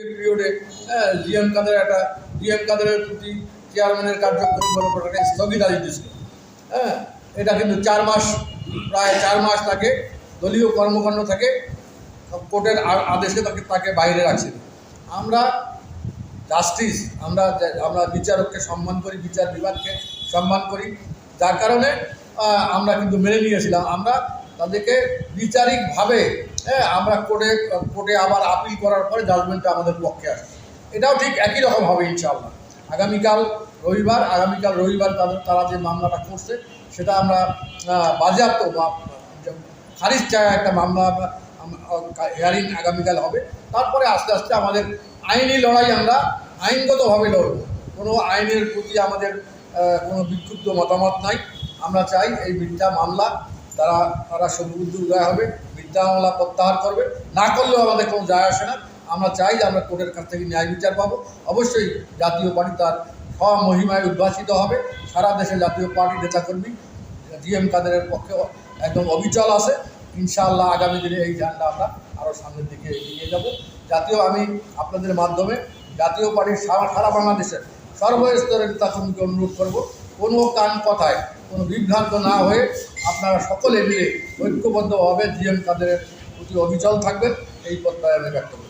পিরিয়ডে জিএম কাদের একটা জিএম কাদেরের প্রতি চেয়ারম্যানের কার্যক্রম বলে একটা স্থগিতাদেশ হ্যাঁ এটা কিন্তু চার মাস, প্রায় চার মাস তাকে দলীয় কর্মকাণ্ড থেকে কোর্টের আদেশে তাকে তাকে বাইরে রাখছিল। আমরা জাস্টিস আমরা আমরা বিচারককে সম্মান করি, বিচার বিভাগকে সম্মান করি। যার কারণে আমরা কিন্তু মেনে নিয়েছিলাম। আমরা তাদেরকে বিচারিকভাবে হ্যাঁ আমরা কোর্টে কোর্টে আবার আপিল করার পরে জাজমেন্টটা আমাদের পক্ষে আসে এটাও ঠিক একই রকম হবে ইনশাআল্লাহ। আগামীকাল রবিবার আগামীকাল রবিবার তাদের তারা যে মামলাটা করছে, সেটা আমরা বাজেয়াপ্ত বা খারিজ চায় একটা মামলা হিয়ারিং আগামীকাল হবে। তারপরে আস্তে আস্তে আমাদের আইনি লড়াই আমরা আইনগতভাবে লড়ব। কোনো আইনের প্রতি আমাদের কোনো বিক্ষুব্ধ মতামত নাই। আমরা চাই এই মিথ্যা মামলা তারা তারা সবুদ্ধ উদয় হবে মিথ্যা মামলা প্রত্যাহার করবে। না করলেও আমাদের কোনো যায় আসে না। আমরা চাই যে আমরা কোর্টের কাছ থেকে ন্যায় বিচার পাবো। অবশ্যই জাতীয় পার্টি তার স্বমহিমায় উদ্ভাসিত হবে। সারা দেশে জাতীয় পার্টি নেতাকর্মী, ডিএম কাদেরের পক্ষে একদম অবিচল আছে। ইনশাআল্লাহ আগামী দিনে এই ঝান্ডা আমরা আরও সামনের দিকে এগিয়ে যাব। জাতীয়, আমি আপনাদের মাধ্যমে জাতীয় পার্টির সারা সারা বাংলাদেশের সর্বস্তরের নেতাকর্মীকে অনুরোধ করব কোনো কান কথায়, কোনো বিভ্রান্ত না হয়ে আপনারা সকলে মিলে ঐক্যবদ্ধভাবে জিএম কাদের প্রতি অবিচল থাকবেন, এই প্রত্যয় আমি ব্যক্ত করি